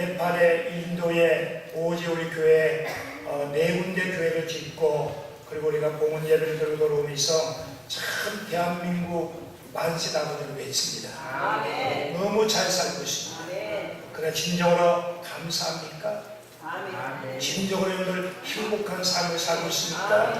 네팔의 인도에 오지 우리 교회 어, 네 군데 교회를 짓고 그리고 우리가 공원 예배를 들고 돌아오면서 참 대한민국 만세 나무들을 외칩니다. 아멘. 너무 잘 살고 있습니다. 아멘. 그래 진정으로 감사합니까? 아멘. 진정으로 여러분들 행복한 삶을 살고 있습니까?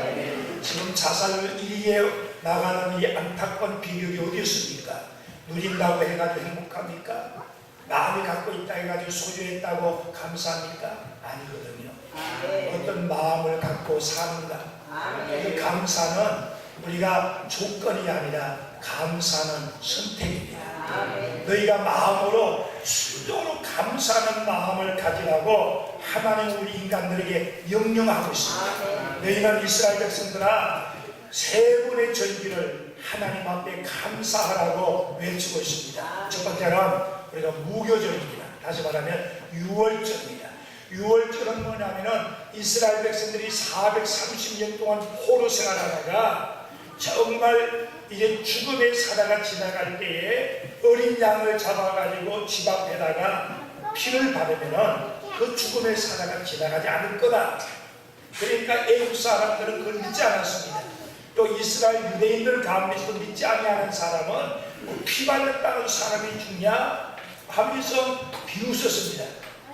지금 자살을 일위에 나가는 이 안타까운 비극이 어디 있습니까? 누린다고 해가지고 행복합니까? 마음이 갖고 있다 해가지고 소유했다고 감사합니까? 아니거든요. 아멘. 어떤 마음을 갖고 사는가? 그 아멘. 감사는 우리가 조건이 아니라 감사는 선택입니다. 아멘. 너희가 마음으로 순종으로 감사하는 마음을 가지라고 하나님 우리 인간들에게 명령하고 있습니다. 아멘. 너희는 이스라엘 백성들아 세 분의 전기를 하나님 앞에 감사하라고 외치고 있습니다. 첫 번째는 우리가 무교절입니다. 다시 말하면 유월절입니다. 유월절은 뭐냐면은 이스라엘 백성들이 430년 동안 포로 생활하다가 정말 이제 죽음의 사다가 지나갈 때에 어린 양을 잡아가지고 집 앞에다가 피를 바르면은 그 죽음의 사다가 지나가지 않을 거다. 그러니까 애국 사람들은 그걸 믿지 않았습니다. 또 이스라엘 유대인들 가운데서도 믿지 아니하는 사람은 뭐피 발렸다는 사람이 죽냐 하면서 비웃었습니다.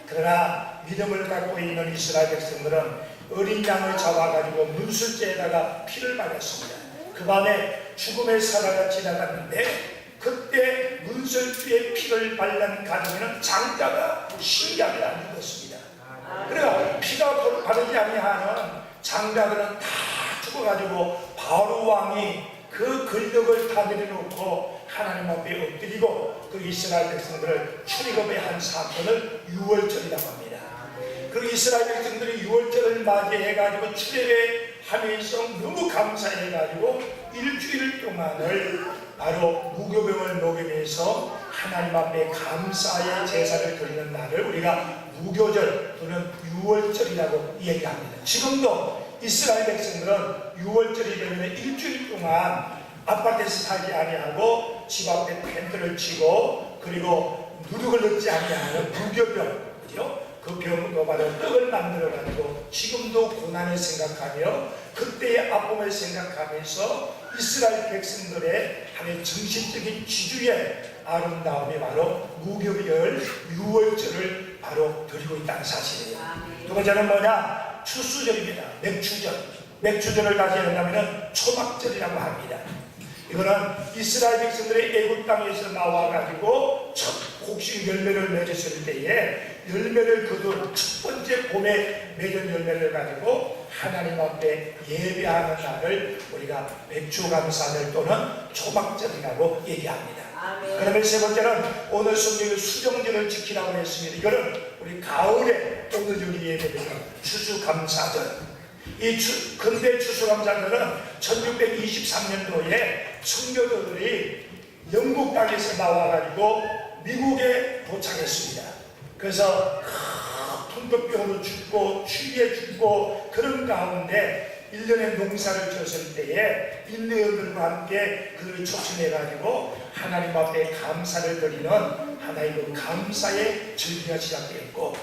그러나 믿음을 갖고 있는 이스라엘 백성들은 어린 양을 잡아가지고 문술제에다가 피를 발랐습니다. 그 밤에 죽음의 사라가 지나갔는데 그때 문설주에 피를 발른 가정에는 장자가 신기하게 안 죽었습니다. 그래가 피가 바르지 아니하는 장자들은 다 죽어가지고 바로 왕이 그 근력을 다 내려놓고 하나님 앞에 엎드리고 그 이스라엘 백성들을 출애굽의 한 사건을 유월절이라고 합니다. 그 이스라엘 백성들이 유월절을 맞이해가지고 출애굽 하면서 너무 감사해가지고 일주일 동안을 바로 무교병을 녹이면서 하나님 앞에 감사의 제사를 드리는 날을 우리가 무교절 또는 유월절이라고 얘기합니다. 지금도 이스라엘 백성들은 유월절이 되면 일주일 동안 아파트에서 살지 아니하고 집 앞에 텐트를 치고 그리고 누룩을 넣지 아니하는 무교병 그죠? 그 바로 떡을 만들어 가지고 지금도 고난을 생각하며 그때의 아픔을 생각하면서 이스라엘 백성들의 하나의 정신적인 지주의 아름다움이 바로 무교절 유월절을 바로 드리고 있다는 사실이에요. 두 번째는 뭐냐? 추수절입니다. 맥추절. 맥추절을 다시 한다면 초막절이라고 합니다. 이거는 이스라엘 백성들의 애굽 땅에서 나와가지고 첫 곡식 열매를 맺었을 때에 열매를 거둔 첫 번째 봄에 맺은 열매를 가지고 하나님 앞에 예배하는 날을 우리가 맥추감사절 또는 초막절이라고 얘기합니다. 아멘. 그러면 세 번째는 오늘 성경의 수정절을 지키라고 했습니다. 이거는 우리 가을에 오늘 여기 예배드리는 추수감사절. 이 추, 근대 추수감사절은 1623년도에 청교도들이 영국 땅에서 나와가지고 미국에 도착했습니다. 그래서 풍토병으로 죽고 추위에 죽고 그런 가운데 일년의 농사를 지었을 때에 인내어들과 함께 그를 촉진해가지고 하나님 앞에 감사를 드리는 하나의 그 감사의 절기가 시작되었고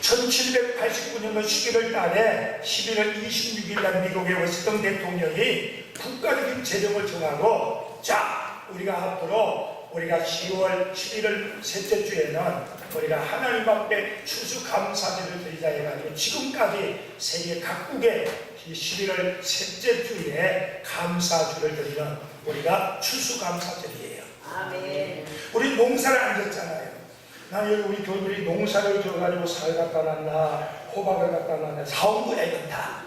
1789년도 11월 달에 11월 26일 날 미국의 워싱턴 대통령이 국가적인 재정을 정하고 자 우리가 앞으로 우리가 10월 11월 셋째 주에는 우리가 하나님 앞에 추수 감사제를 드리자 해가지고 지금까지 세계 각국의 이 11월 셋째 주에 감사주를 드리는 우리가 추수 감사절이에요. 아멘. 우리 농사를 안 졌잖아요. 나 여기 우리 교인들이 농사를 져가지고 살 갖다 놨나, 호박을 갖다 놨나, 사온 거야, 이건 다.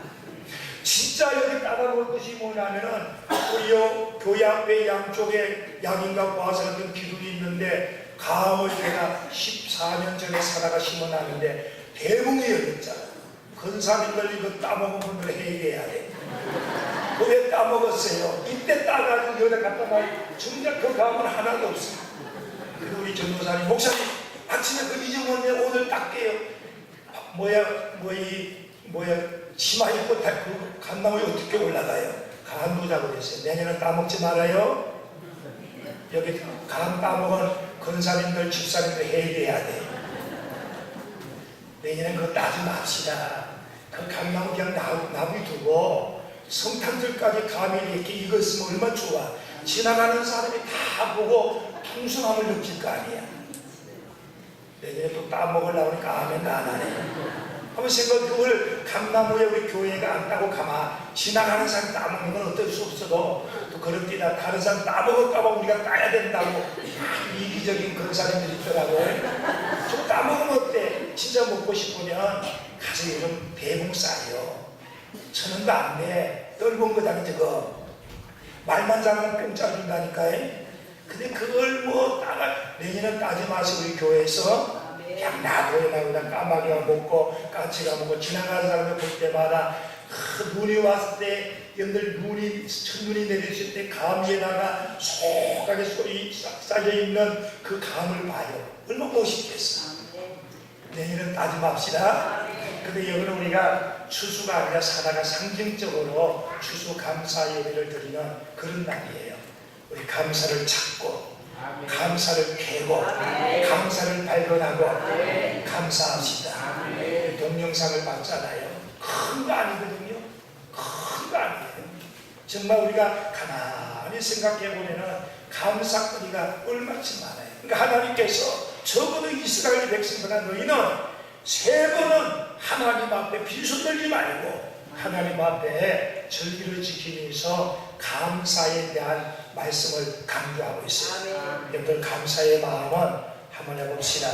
진짜 여기 따라올 것이 뭐냐면은, 우리 요 앞에 양쪽에 양인가 과서 같은 기둥이 있는데, 감을 제가 14년 전에 사다가 심어놨는데, 대붕이 열렸잖아. 근사님들 이거 따먹은 분들 회개해야 돼. 왜 따먹었어요? 이때 따가지고 여기다 갖다 놔. 정작 그 감은 하나도 없어. 그리고 우리 전도사님, 목사님, 아침에 그 잊어먹네 오늘 닦게요. 아, 뭐야, 뭐 이, 뭐야, 치마 입고 다, 그 감나무에 어떻게 올라가요? 간두자고 그랬어요. 내년은 따먹지 말아요. 여기 감 따먹은 근사님들, 집사님들 회개해야 돼. 내년엔 그거 따지 맙시다. 그 감나무 그냥 나- 나무 두고 성탄절까지 감히 이렇게 익었으면 얼마나 좋아. 지나가는 사람이 다 보고 풍성함을 느낄 거 아니야. 내년에 또 따먹으려고 하니까 아멘 안 하네. 한번 생각해 그걸 감나무에 우리 교회가 안 따고 가마 지나가는 사람 따먹는 건 어쩔 수 없어도 또 그렇게다 다른 사람 따먹을까봐 우리가 따야 된다고 이기적인 그런 사람들이 있더라고요. 좀 따먹으면 어때? 진짜 먹고 싶으면 가서 요즘 대봉 싸요. 천 원도 안 돼. 떫은 거다니 저거. 말만 잘하면 공짜 준다니까요. 근데 그걸 뭐 따가 내년은 따지 마시고 우리 교회에서 그냥 놔둬요 그냥 까마귀가 먹고 까치가 먹고 지나가는 사람을 볼 때마다 그 눈이 왔을 때 여러분들 눈이 첫눈이 내리실 때 감위에다가 속하게 소리 싹 쌓여 있는 그 감을 봐요. 얼마나 멋있겠어. 내년은 따지 맙시다. 근데 여기는 우리가 추수가 아니라 사다가 상징적으로 추수 감사 예배를 드리는 그런 날이에요. 우리 감사를 찾고 감사를 캐고 감사를 발견하고 감사합시다. 동영상을 봤잖아요. 큰 거 아니거든요. 큰 거 아니에요. 정말 우리가 가만히 생각해 보면은 감사거리가 얼마치 많아요. 그러니까 하나님께서 적어도 이스라엘 백성보다 너희는 세 번은 하나님 앞에 비손 들지 말고 하나님 앞에 절기를 지키기 위해서 감사에 대한 말씀을 강조하고 있어요. 아멘. 여러분들 감사의 마음은 한번 해봅시다.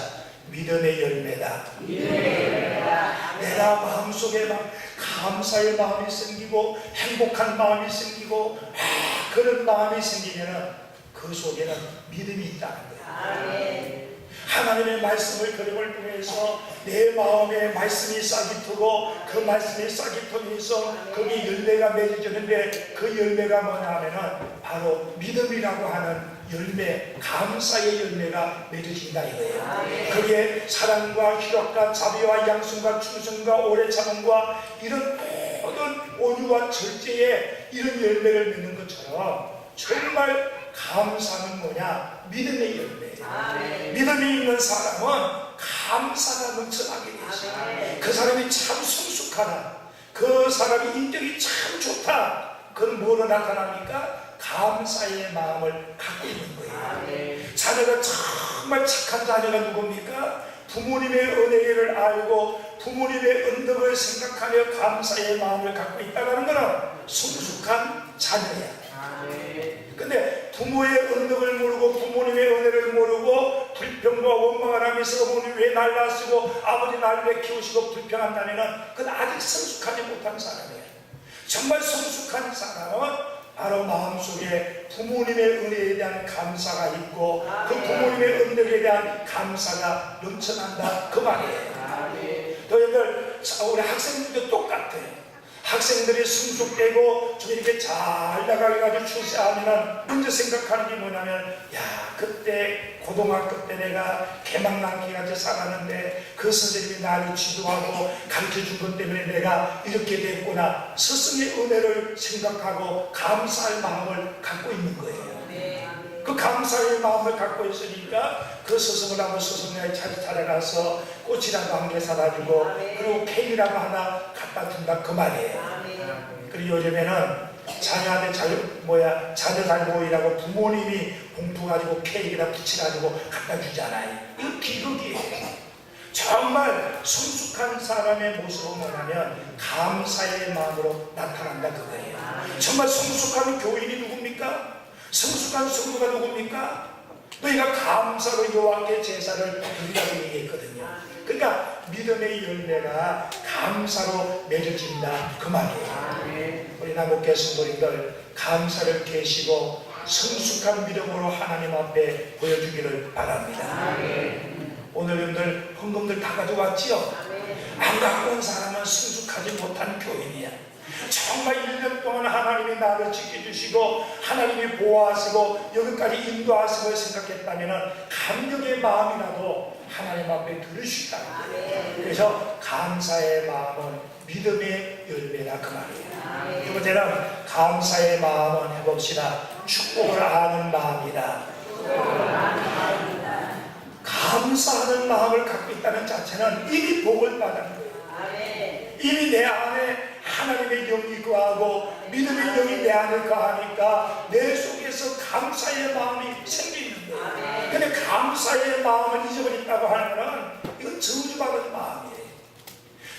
믿음의 열매다. 내가 마음속에 막 감사의 마음이 생기고 행복한 마음이 생기고 아, 그런 마음이 생기면은 그 속에는 믿음이 있다는 거예요. 아멘. 하나님의 말씀을 그림을 통해서 내 마음에 말씀이 싹이 트고 그 말씀이 싹이 트면서 거기 열매가 맺어지는데 그 열매가 뭐냐 하면은 바로 믿음이라고 하는 열매, 감사의 열매가 맺어진다 이거예요. 그게 사랑과 희락과 자비와 양심과 충성과 오래 참음과 이런 모든 온유와 절제의 이런 열매를 맺는 것처럼 정말 감사는 뭐냐? 믿음의 열매예요. 아멘. 믿음이 있는 사람은 감사가 넘쳐나게 되지. 아멘. 그 사람이 참 성숙하다. 그 사람이 인격이 참 좋다. 그건 뭐로 나타납니까? 감사의 마음을 갖고 있는 거예요. 아멘. 자녀가 정말 착한 자녀가 누굽니까? 부모님의 은혜를 알고 부모님의 은덕을 생각하며 감사의 마음을 갖고 있다는 것은 성숙한 자녀야. 근데 부모의 은덕을 모르고 부모님의 은혜를 모르고 불평과 원망을 하면서 어머니 왜 날 낳으시고 아버지 날 왜 키우시고 불평한다면 그건 아직 성숙하지 못한 사람이에요. 정말 성숙한 사람은 바로 마음속에 부모님의 은혜에 대한 감사가 있고 그 부모님의 은덕에 대한 감사가 넘쳐난다 그 말이에요. 또 여러분들 우리 학생들도 똑같아요. 학생들이 성숙되고 좀 이렇게 잘 나가게 가지고 출세하면 먼저 생각하는 게 뭐냐면 야 그때 고등학교 때 내가 개망난기 같이 살았는데 그 선생님이 나를 지도하고 가르쳐준 것 때문에 내가 이렇게 됐구나 스승의 은혜를 생각하고 감사할 마음을 갖고 있는 거예요. 아멘. 그 감사의 마음을 갖고 있으니까 그 스승을 한번 스승에 찾아 찾아가서 꽃이라도 한 개 사다 주고. 그리고 케이크라도 하나 갖다 준다 그 말이에요. 그리고 요즘에는 자녀한테 잘 뭐야 자녀 잘 보이라고 부모님이 봉투 가지고 케이크에다 붙여가지고 갖다 주잖아요. 이거 비극이에요. 정말 성숙한 사람의 모습은 뭐냐면 감사의 마음으로 나타난다 그거예요. 정말 성숙한 교인이 누굽니까? 성숙한 성도가 누굽니까? 너희가 감사로 여호와께 제사를 드리라고 얘기했거든요. 그러니까 믿음의 열매가 감사로 맺어진다 그 말이에요. 우리 남국계 성도님들 감사를 계시고 성숙한 믿음으로 하나님 앞에 보여주기를 바랍니다. 오늘 여러분들 헌금들 다 가져왔지요? 안 갖고 온 사람은 성숙하지 못한 교인이야. 정말 1년 동안 하나님이 나를 지켜주시고 하나님이 보호하시고 여기까지 인도하시고 생각했다면 감격의 마음이라도 하나님 앞에 들을 수 있다. 아멘. 그래서 감사의 마음은 믿음의 열매다 그 말이에요. 두 번째는 감사의 마음은 해봅시다. 축복을 아는 마음이다. 감사하는 마음을 갖고 있다는 자체는 이미 복을 받은 거예요. 이미 내 안에 하나님의 영이 거하고 믿음의 영이 내 안에 거하니까 내 속에서 감사의 마음이 생기는 거예요. 아멘. 근데 감사의 마음을 잊어버린다고 하면은 이건 저주받은 마음이에요.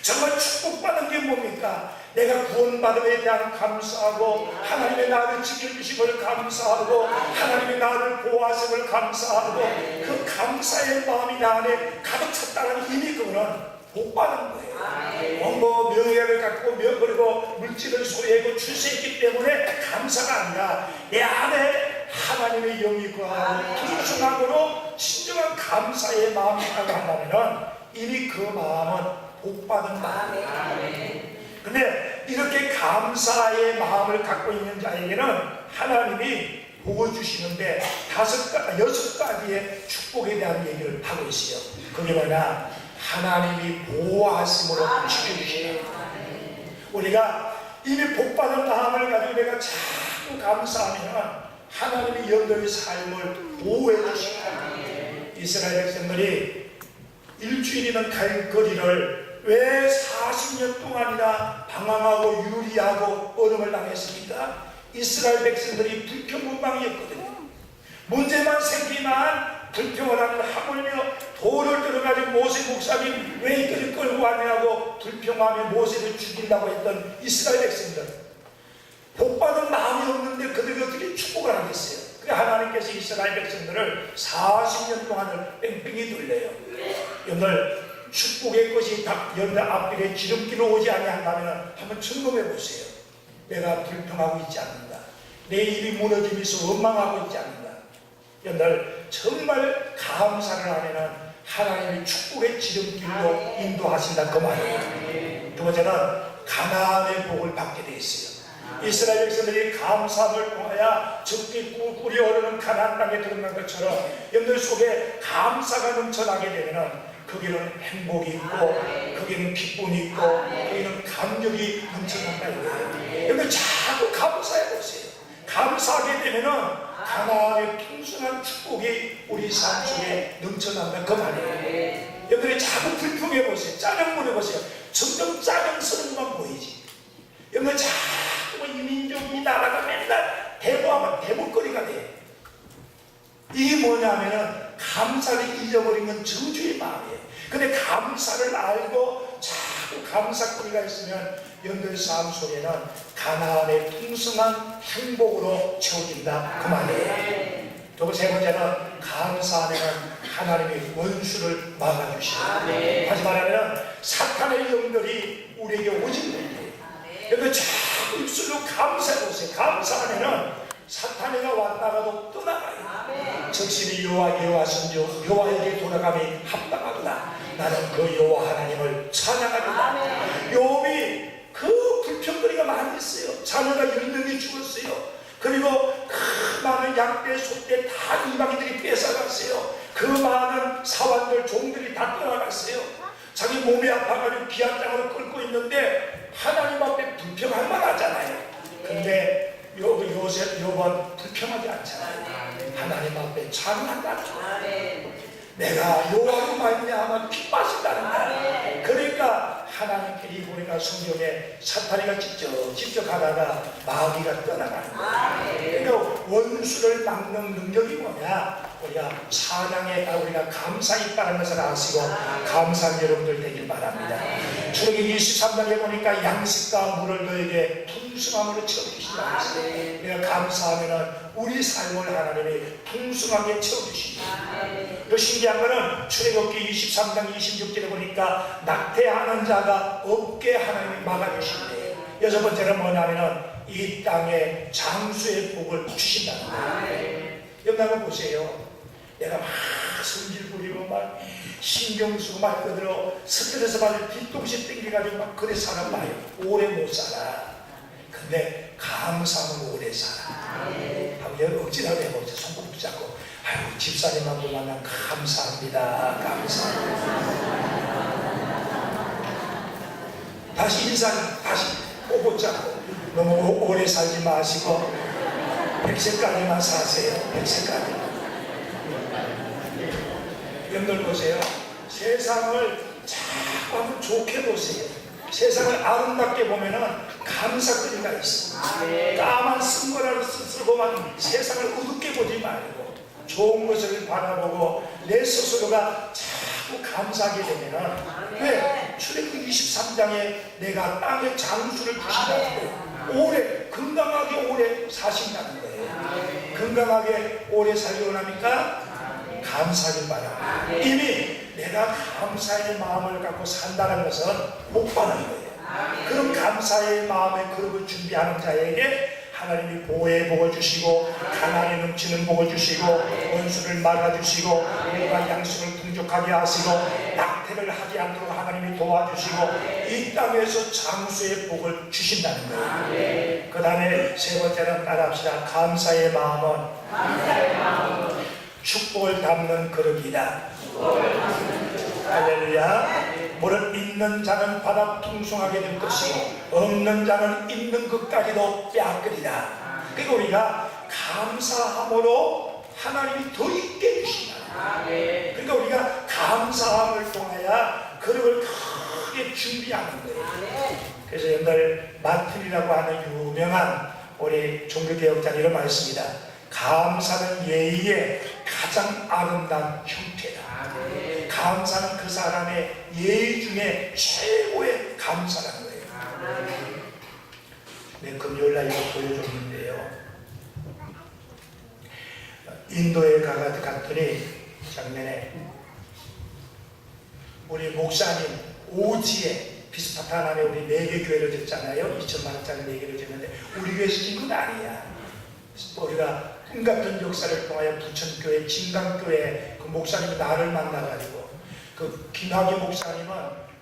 정말 축복받은 게 뭡니까? 내가 구원받음에 대한 감사하고 하나님의 나를 지켜주심을 감사하고 하나님의 나를 보호하심을 감사하고 그 감사의 마음이 나 안에 가득 찼다는 이미 그거는 복받은 거예요. 아멘. 어, 뭐 명예를 갖고 명 그리고 물질을 소유하고 출세했기 때문에 감사가 아니라 내 안에 하나님의 영이 거하고. 풍성함으로 진정한 감사의 마음이 한다면은 이미 그 마음은 복받은 마음이에요. 근데 이렇게 감사의 마음을 갖고 있는 자에게는 하나님이 복을 주시는데 다섯 가 여섯 가지의 축복에 대한 얘기를 하고 있어요. 그게 뭐냐? 하나님이 보호하심으로 지켜주시는 우리가 이미 복받은 마음을 가지고 내가 자꾸 감사하면 하나님이 영들의 삶을 보호해 주십니다. 이스라엘 백성들이 일주일이면 갈 거리를 왜 40년 동안이나 방황하고 유리하고 얼음을 당했습니까? 이스라엘 백성들이 불평불망이었거든요. 문제만 생기만 불평을 하는 하물며 돌을 들어가지고 모세 목사님 왜 이끌이 끌고 왔냐고 불평하며 모세를 죽인다고 했던 이스라엘 백성들 복받은 마음이 없는데 그들이 어떻게 축복을 하겠어요? 그래 하나님께서 이스라엘 백성들을 40년 동안을 뺑뺑이 돌려요. 오늘 축복의 것이 다 여러분 앞길에 지름길로 오지 아니한다면 한번 점검해 보세요. 내가 불평하고 있지 않는다. 내 입이 무너지면서 원망하고 있지 않는다. 여러분 정말 감사를 하면은 하나님이 축복의 지름길로 인도하신다 그 말이에요. 두 번째는 가나안의 복을 받게 돼 있어요. 이스라엘 백성들이 감사함을 통하여 적게 꿀꿀이 오르는 가나안 땅에 들어간 것처럼 여러분들 속에 감사가 넘쳐나게 되면은 거기는 행복이 있고 거기는 기쁨이 있고 거기는 감격이 넘쳐난다 이거예요. 여러분 자꾸 감사해 보세요. 감사하게 되면은 가나안의 풍성한 축복이 우리 삶 속에 넘쳐난다 그 말이에요. 여러분이 자꾸 불평해 보세요. 짜증 내 보세요. 점점 짜증스러운 건 보이지. 여러분 자꾸 이 민족 이 나라가 맨날 대모하면 대목거리가 돼. 이게 뭐냐면은 감사를 잊어버린 건 저주의 마음이에요. 근데 감사를 알고 자꾸 감사거리가 있으면 삶 속에는 가나안의 풍성한 행복으로 채워진다 그 말이에요. 또세 번째는 감사하면 하나님의 원수를 막아주시고 다시 말하면 사탄의 영들이 우리에게 오지 못해요. 그래서 자꾸 입술로 감사해 보세요. 감사하면은 사탄이가 왔다가도 떠나가요. 적신이 여호와 여호와 선조 여호와에게 돌아감이 합당하구나. 나는 그 여호와 하나님을 찬양하리라. 요업이 그 불평거리가 많이 있어요. 자녀가 열명이 죽었어요. 그리고 그 많은 양떼, 소떼 다 이방인들이 뺏어갔어요. 그 많은 사원들, 종들이 다 떠나갔어요. 자기 몸이 아파가지고 땅으로 끌고 있는데 하나님 앞에 불평할 만하잖아요. 근데 요, 요셉, 요번 불평하지 않잖아요. 하나님 앞에 찬양한다. 아멘. 내가 여호와로 말미암아 기뻐하신다는 거야. 그러니까 하나님께 이 우리가 성경에 사탄이가 직접 직접 가다가 마귀가 떠나가는 거야. 그러니까 원수를 막는 능력이 뭐냐? 우리가 찬양에 따라 우리가 감사 있다는 것을 아시고 감사한 여러분들 되길 바랍니다. 주기 23장에 보니까 양식과 물을 너에게 풍성함으로 채워주신다. 내가 감사하면 우리 삶을 하나님이 풍성하게 채워주십니다. 또 신기한 거는 출애굽기 23장 26절에 보니까 낙태하는 자가 없게 하나님이 막아주신대요. 여섯 번째는 뭐냐면은 이 땅에 장수의 복을 주신다는 거예요. 한번 보세요. 내가 막 성질 부리고 막 신경 쓰고 막 그대로 스트레스 받을 뒤통수 땡겨가지고 막 그래 사람 봐요. 오래 못 살아. 근데 감사하면 오래 살아. 여러분 억지라도 해보세요. 손목 붙잡고. 아유, 집사님 한분 만나 감사합니다. 감사합니다. 다시 인사, 다시 꼭 붙잡고. 너무 오- 오래 살지 마시고, 백세까지만 사세요. 백세까지. 여러분들 보세요. 세상을 자꾸 좋게 보세요. 세상을 아름답게 보면은 감사거리가 있어. 까만 쓴거라로 쓰고만 세상을 어둡게 보지 말고 좋은 것을 바라보고 내 스스로가 자꾸 감사하게 되면은 왜? 출애굽기 23장에 내가 땅에 장수를 거예요. 오래 건강하게 오래 사신다는 거예요. 건강하게 오래 살기 원합니까? 감사하길 바라. 이미 내가 감사의 마음을 갖고 산다는 것은 복 받는 거예요. 그런 감사의 마음의 그릇을 준비하는 자에게 하나님이 보호의 복을 주시고 가난에 넘치는 복을 주시고 원수를 막아주시고 우리가 양식을 풍족하게 하시고 낙태를 하지 않도록 하나님이 도와주시고 이 땅에서 장수의 복을 주신다는 거예요. 그 다음에 세 번째는 따라합시다. 감사의 마음은 축복을 담는 그릇이다. 할렐루야. 무릇 있는 자는 바다 풍성하게 될 것이고 없는 자는 있는 것까지도 빼앗으리라. 그러니까 우리가 감사함으로 하나님이 더 있게 주신다. 그러니까 우리가 감사함을 통하여 그릇을 크게 준비하는 거예요. 그래서 옛날 마틴이라고 하는 유명한 우리 종교개혁자 이런 말 했습니다. 감사는 예의의 가장 아름다운 형태다. 감사는 그 사람의 예의 중에 최고의 감사라는 거예요. 네, 금요일날 이거 보여줬는데요. 인도에 가가 갔더니 작년에 우리 목사님 오지에 비스타탄 에 우리 네개 교회를 졌잖아요. 2천만 원짜리 네 개를 졌는데 우리 교회에서 진건 아니야. 우리가 꿈 같은 역사를 통하여 부천교회, 진강교회 그 목사님이 나를 만나가지고 그 김학의 목사님은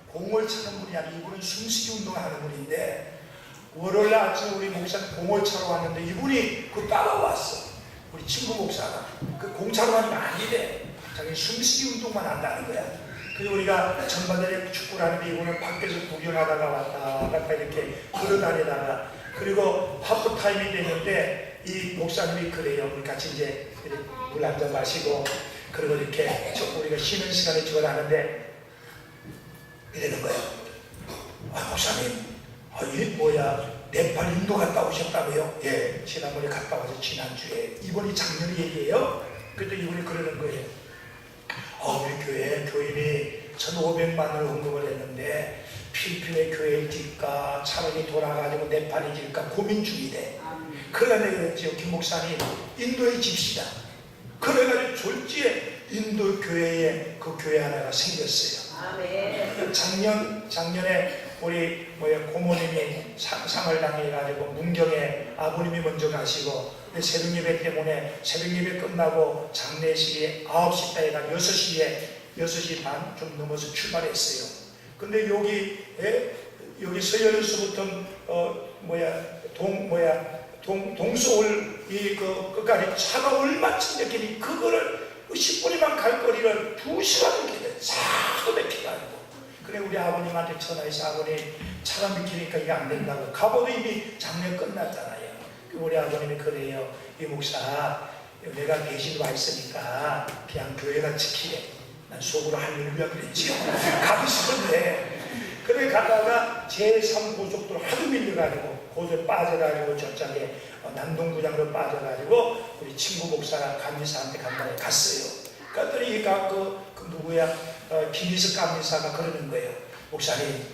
공을 차는 분이 아니고 이분은 숨쉬기 운동을 하는 분인데 월요일 날 아침에 우리 목사님 공을 차러 왔는데 이분이 그 따라왔어. 우리 친구 목사가 그 공차로 가면 아니래. 자기 숨쉬기 운동만 한다는 거야. 그래서 우리가 전반전에 축구를 하는데 이분은 밖에서 구경하다가 왔다 갔다 이렇게 걸어 다니다가 그리고 하프 타임이 됐는데 이 목사님이 그래요. 우리 같이 이제 물 한 잔 마시고 그리고 이렇게 저 우리가 쉬는 시간에 저걸 하는데 이러는 거예요. 아 목사님, 아, 이 뭐야 네팔 인도 갔다 오셨다고요? 예, 지난번에 갔다 와서 지난주에 이번이 작년 얘기예요. 그때 이분이 그러는 거예요. 아, 우리 교회 교인이 1,500만 원을 헌금을 했는데 필리핀의 교회를 질까 차라리 돌아가지고 네팔에 질까 고민 중이래. 그랬죠. 김 목사님 인도에 집시다. 그래가지고 졸지에 인도 교회에 그 교회 하나가 생겼어요. 작년 작년에 우리 뭐야 고모님이 상, 상을 당해가지고 문경에 아버님이 먼저 가시고 새벽 예배 때문에 새벽 예배 끝나고 장례식이 9시 때가 6시에 6시 반 좀 넘어서 출발했어요. 근데 여기 에, 여기 서열에서부터 어 뭐야 동 뭐야 동 동서울 이그 끝까지 차가 얼마쯤 됐겠니 그거를 10분이만 갈 거리를 2시간 넘게 차도 아니고 그래 우리 아버님한테 전화해서 아버님 차가 막히니까 이게 안 된다고. 가봐도 이미 장례 끝났잖아요. 그 우리 아버님이 그래요. 이 목사 내가 대신 와 있으니까 그냥 교회가 지키래 난 속으로 할렐루야 그랬지요 가고 싶은데. 그래 가다가 제3고속도로 하도 밀려가지고 고속에 빠져가지고 저쪽에 어, 남동구장으로 빠져가지고 우리 친구 목사가 감리사한테 간다고 갔어요. 그랬더니 가, 그, 그 누구야 어, 김희석 감리사가 그러는 거예요. 목사님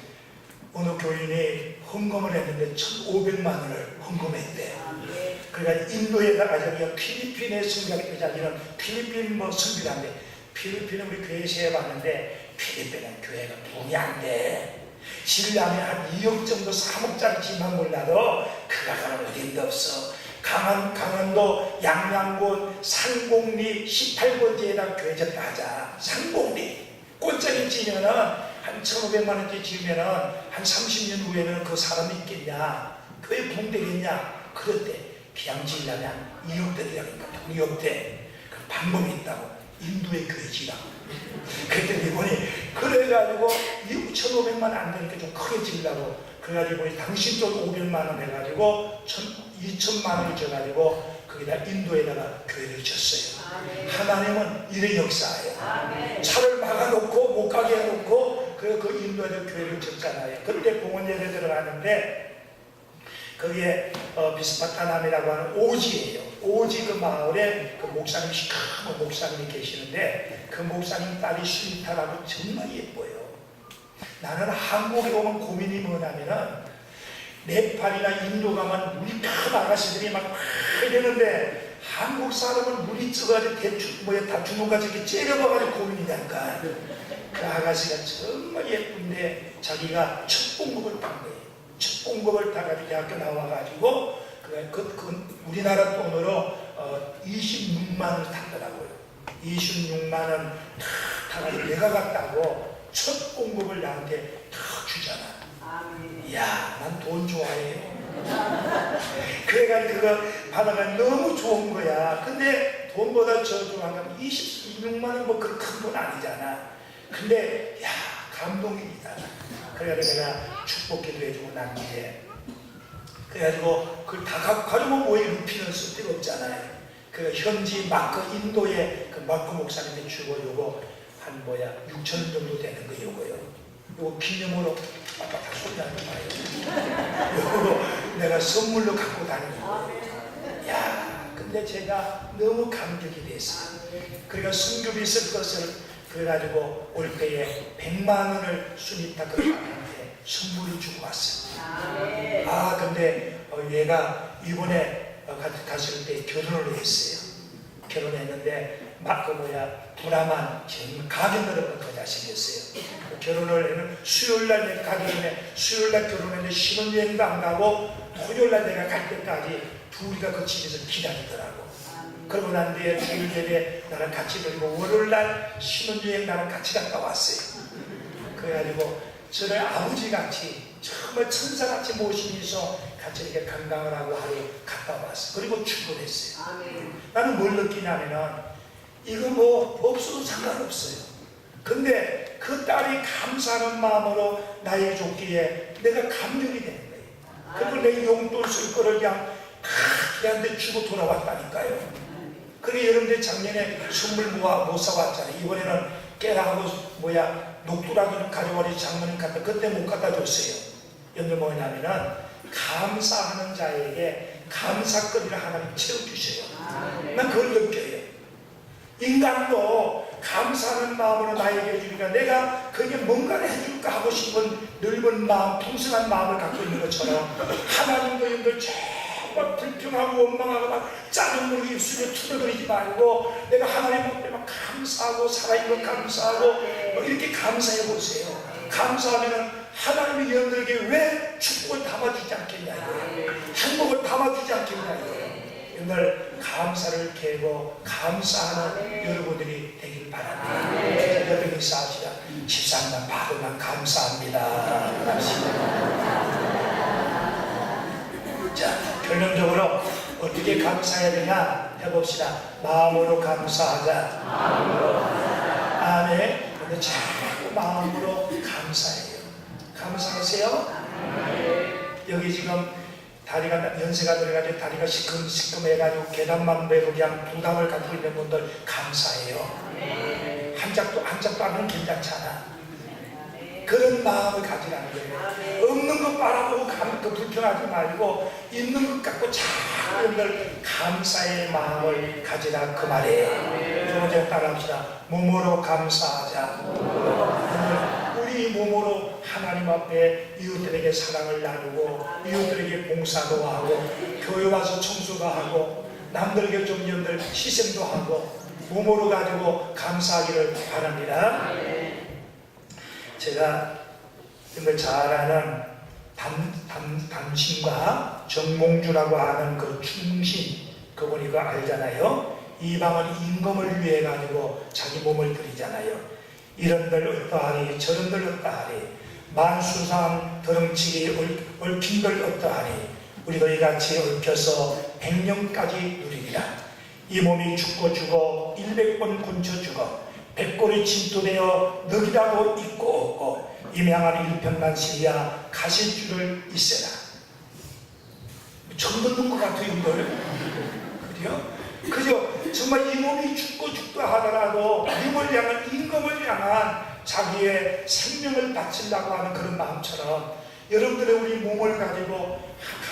어느 교인이 헌금을 했는데 1,500만 원을 헌금했대. 그러니까 인도에다가 저기가 필리핀의 성경이 자기는 필리핀 뭐 성비란데 필리핀은 우리 교회 세워봤는데 필리핀은 교회가 돈이 안 돼. 신라면 한 2억 정도 3억짜리 집만 몰라도 그가 가는 어딘데 없어. 강원, 강원도 양양군 상곡리 18번지에다 교회 졌다 하자. 상곡리. 꽃장이 지면은 한 1,500만 원짜리 지으면은 한 30년 후에는 그 사람이 있겠냐. 교회 붕되겠냐. 그럴 때 그냥 지으려면 2억 대리라니까 돈이 없대. 그 방법이 있다고. 인도의 교회 지라고. 그랬더니 이번에 그래가지고 6,500만 안 되니까 좀 크게 지으려고 그래가지고 당신 돈 500만 원 해가지고 2천만 원을 줘가지고 거기다 인도에다가 교회를 졌어요. 아멘. 하나님은 이런 역사예요. 아멘. 차를 막아놓고 못 가게 해놓고 그, 그 인도에다 교회를 졌잖아요. 그때 봉헌 예배 들어가는데 거기에 어, 비스파타남이라고 하는 오지예요. 오지 그 마을에 그 목사님 시커먼 목사님이 계시는데 그 목사님 딸이 수리타라고 정말 예뻐요. 나는 한국에 오면 고민이 뭐냐면은 네팔이나 인도 가면 물이 큰 아가씨들이 막 이러는데 한국 사람은 물이 쪄가지고 대충 뭐야 다 이렇게 째려봐가지고 고민이니까 그 아가씨가 정말 예쁜데 자기가 첫 공급을 딴 거예요. 첫 공급을 타가지고 대학교 나와가지고 그, 그, 그 우리나라 돈으로 어, 26만 원을 탔더라고요. 26만 원탁 타가지고 내가 갔다고 첫 공급을 나한테 탁 주잖아. 이야, 난 돈 좋아해요. 그래가지고 그거 받아가 너무 좋은 거야. 근데 돈보다 저 좋아한 건 26만 원 뭐 그런 큰돈 아니잖아. 근데 야 감동입니다. 그래가지고 내가 축복 기도 해주고 난 뒤에 그래가지고 그걸 다 가- 가지고 뭐에 루피는 쓸 데가 없잖아요. 그 현지 마크 인도의 그 마크 목사님이 주고 요거 한 뭐야 6천 원 정도 되는 거 요거요. 요거 기념으로 아빠 다 소리 나는 거예요. 요거 내가 선물로 갖고 다니는 거예요. 야, 근데 제가 너무 감격이 됐어요. 그러니까 순교비 쓸 것을 그래가지고 올 때에 100만 원을 순이타 그 사람한테 선물을 주고 왔어요. 아멘. 아 근데 어, 얘가 이번에 어, 가- 갔을 때 결혼을 했어요. 결혼했는데 막 그 뭐야 불암한 정 가격으로부터 잘생겼어요. 그 결혼을 했는 수요일날 내가 가기 전에 수요일 날 결혼했는데 신혼여행도 안 가고 토요일 날 내가 갈 때까지 둘이가 그 집에서 기다리더라고. 그러고 난 뒤에 주일 예배 나랑 같이 들고 월요일 날 신혼 여행 나랑 같이 갔다 왔어요. 그래가지고 저를 아버지 같이 정말 천사같이 모시면서 같이 이렇게 건강을 하고 하루 갔다 왔어요. 그리고 출근했어요. 아멘. 나는 뭘 느끼냐면은 이거 뭐 없어도 상관없어요. 근데 그 딸이 감사하는 마음으로 나에게 줬기에 내가 감격이 되는 거예요. 그리고 내 용돈 쓸 거를 그냥 다 걔한테 주고 돌아왔다니까요. 그래 여러분들 작년에 선물 모아 못 사왔잖아요. 이번에는 깨라하고 뭐야 녹두라도 좀 가져와리 장모님 갖다 그때 못 갖다 줬어요. 여러분 뭐냐면은 감사하는 자에게 감사거리를 하나님 채워주셔요. 아멘. 난 그걸 느껴요. 인간도 감사하는 마음으로 나에게 해주니까 내가 그게 뭔가를 해줄까 하고 싶은 넓은 마음, 풍성한 마음을 갖고 있는 것처럼 하나님도 여러분들 정 말 불평하고 원망하고 막 짜증으로 입술에 투덜거리지 말고 내가 하나님 앞에 막 감사하고 살아있는 거 감사하고 뭐 이렇게 감사해 보세요. 감사하면은 하나님이 여러분들에게 왜 축복을 담아주지 않겠냐고요. 행복을 담아주지 않겠냐고요. 오늘 감사를 깨고 감사하는 여러분들이 되길 바랍니다. 여러분 인사합시다. 집사님 바로만 감사합니다. 자, 결론적으로 어떻게 감사해야 되냐 해봅시다. 마음으로 감사하자. 아멘. 근데 자꾸 마음으로 감사해요. 감사하세요? 여기 지금 다리가 연세가 들어가지고 다리가 시큼 시큼해가지고 계단만 뵈고 그냥 부담을 갖고 있는 분들 감사해요. 한 짝도 한 짝도 하면 괜찮잖아. 그런 마음을 가지라는 거예요. 없는 것 바라보고 감, 그 불평하지 말고 있는 것 갖고 잘 여러분들 감사의 마음을 가지라 그 말이에요. 두 번째 따라합시다. 몸으로 감사하자. 우리 몸으로 하나님 앞에 이웃들에게 사랑을 나누고 이웃들에게 봉사도 하고 교회 와서 청소도 하고 남들에게 좀 여러분들 희생도 하고 몸으로 가지고 감사하기를 바랍니다. 제가 이걸 잘 아는 담, 담, 담신과 정몽주라고 하는 그 충신 그분이 그 알잖아요. 이방은 임금을 위해 가지고 자기 몸을 드리잖아요. 이런들 어떠하리 저런들 어떠하리 만수상 더렁치기 얽- 얽힌들 어떠하리 우리도 이같이 얽혀서 백년까지 누리리라 이 몸이 죽고 죽어 일백번 곤쳐 죽어 백골이 침투되어 넉이라도 있고 없고 임양한 일편만시야 가실 줄을 있어라. 처음 듣는 것 같아요 이걸. 없거든요. 그저 정말 이 몸이 죽고 죽다 하더라도 님을 향한 임금을 향한 자기의 생명을 바치려고 하는 그런 마음처럼 여러분들의 우리 몸을 가지고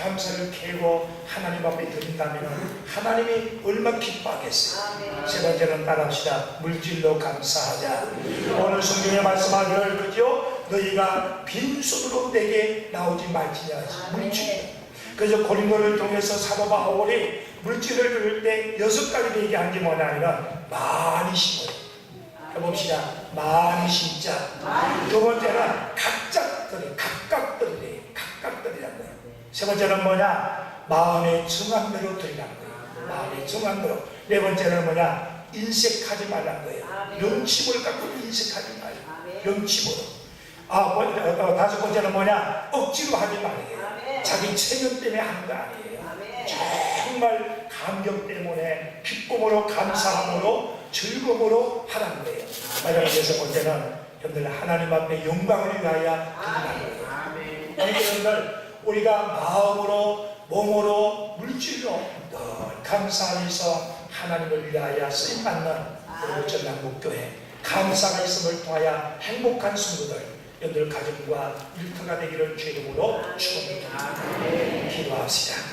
감사를 캐고 하나님 앞에 드린다면 하나님이 얼마나 기뻐하겠어요. 세 번째는 따라합시다. 물질로 감사하자. 오늘 성경에 말씀하기를 그죠? 너희가 빈손으로 내게 나오지 말지냐. 물질. 그래서 고린도를 통해서 사도 바울이 물질을 그릴 때 여섯 가지 얘기한 게 뭐냐면 많이 심어요. 해봅시다. 많이 심자. 두 번째는 각자들이 각각들이 각각들이란 거예요. 세 번째는 뭐냐? 마음의 정한 대로 드리라는 거예요. 마음의 정한 대로. 네 번째는 뭐냐? 인색하지 말라는 거예요. 명심을 갖고 인색하지 말라. 명심으로. 아, 번- 어, 어, 다섯 번째는 뭐냐? 억지로 하지 말아요. 자기 체면 때문에 하는 거 아니에요. 정말 감격 때문에 기쁨으로 감사함으로 즐거움으로 하라는 거예요. 마지막 여섯 번째는 여러분들 하나님 앞에 영광을 위하여 드리라는 거예요. 그러니까 여러분들 우리가 마음으로 몸으로 물질로 늘 감사하면서 하나님을 위하여 쓰임받는 우리 전남국교회 감사가 있음을 통하여 행복한 성도들 여러분들 가정과 일터가 되기를 주님으로 축원합니다. 기도합시다.